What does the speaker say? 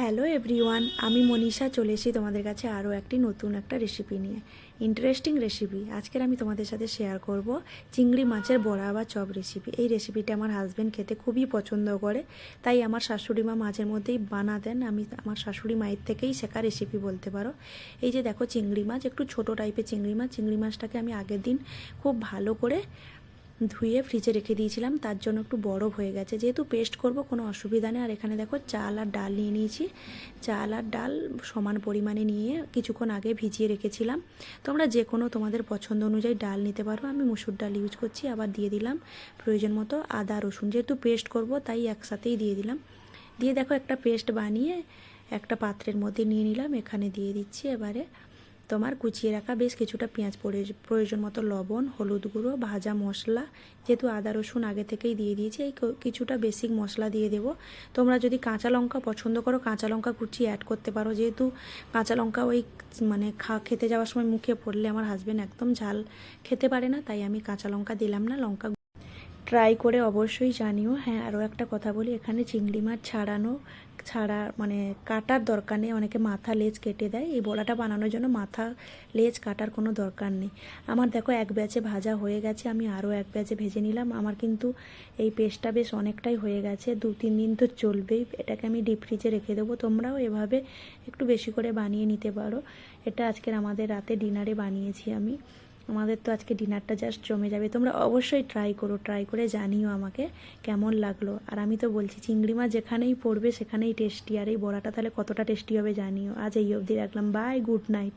Hello everyone আমি মনীষা, চলে এসেছি তোমাদের কাছে আরও একটি নতুন একটা রেসিপি নিয়ে। ইন্টারেস্টিং রেসিপি আজকের আমি তোমাদের সাথে শেয়ার করব চিংড়ি মাছের বড়া বা চপ রেসিপি এই রেসিপিটা আমার হাজব্যান্ড খেতে খুবই পছন্দ করে, তাই আমার শাশুড়ি মা মাঝে মধ্যেই বানাতেন। আমি আমার শাশুড়ি মায়ের থেকেই শেখা রেসিপি বলতে পারো। এই যে দেখো, চিংড়ি মাছ, একটু ছোট টাইপের চিংড়ি মাছ। চিংড়ি মাছটাকে আমি আগের দিন খুব ভালো করে ধুয়ে ফ্রিজে রেখে দিয়েছিলাম, তার জন্য একটু বরফ হয়ে গেছে। যেহেতু পেস্ট করব, কোনো অসুবিধা নেই। আর এখানে দেখো চাল আর ডাল নিয়ে নিয়েছি। চাল আর ডাল সমান পরিমাণে নিয়ে কিছুক্ষণ আগে ভিজিয়ে রেখেছিলাম। তোমরা যে কোনো তোমাদের পছন্দ অনুযায়ী ডাল নিতে পারো। আমি মুসুর ডাল ইউজ করছি, আবার দিয়ে দিলাম প্রয়োজন মতো আদা, রসুন। যেহেতু পেস্ট করব, তাই একসাথেই দিয়ে দিলাম। দিয়ে দেখো একটা পেস্ট বানিয়ে একটা পাত্রের মধ্যে নিয়ে নিলাম। এখানে দিয়ে দিচ্ছি এবারে তোমার কুচিয়ে রাখা বেশ কিছুটা পেঁয়াজ প্রয়োজ- প্রয়োজন মতো লবণ, হলুদ গুঁড়ো, ভাজা মশলা, যেহেতু আদা, রসুন আগে থেকেই দিয়ে দিয়েছি, এই কিছুটা বেসিক মশলা দিয়ে দেবো। তোমরা যদি কাঁচা লঙ্কা পছন্দ করো, কাঁচা লঙ্কা কুচি অ্যাড করতে পারো। যেহেতু কাঁচা লঙ্কা ওই মানে খা খেতে যাওয়ার সময় মুখে পড়লে আমার হাজব্যান্ড একদম ঝাল খেতে পারে না, তাই আমি কাঁচা লঙ্কা দিলাম না, লঙ্কা ট্রাই করে অবশ্যই জানিও। হ্যাঁ আরও একটা কথা বলি, এখানে চিংড়ি মাছ ছাড়ানো, ছাড়া মানে কাটার দরকার নেই। অনেকে মাথা লেজ কেটে দেয়। এই বড়াটা বানানোর জন্য মাথা লেজ কাটার কোনো দরকার নেই। আমার দেখো, এক ব্যাচে ভাজা হয়ে গেছে, আমি আরও এক ব্যাচে ভেজে নিলাম। আমার কিন্তু এই পেস্টটা বেশ অনেকটাই হয়ে গেছে, দু তিন দিন তো চলবেই। এটাকে আমি ডিপ ফ্রিজে রেখে দেবো। তোমরাও এভাবে একটু বেশি করে বানিয়ে নিতে পারো। এটা আজকের আমাদের রাতে ডিনারে বানিয়েছি আমি। আমাদের তো আজকে ডিনারটা জাস্ট জমে যাবে। তোমরা অবশ্যই ট্রাই করো ট্রাই করে জানিও আমাকে কেমন লাগল। আর আমি তো বলছি, চিংড়ি মাছ যেখানেই পড়বে সেখানেই টেস্টি আর এই বড়াটা তাহলে কতটা টেস্টি হবে জানিও। আজ এই অবধি রাখলাম। Bye good night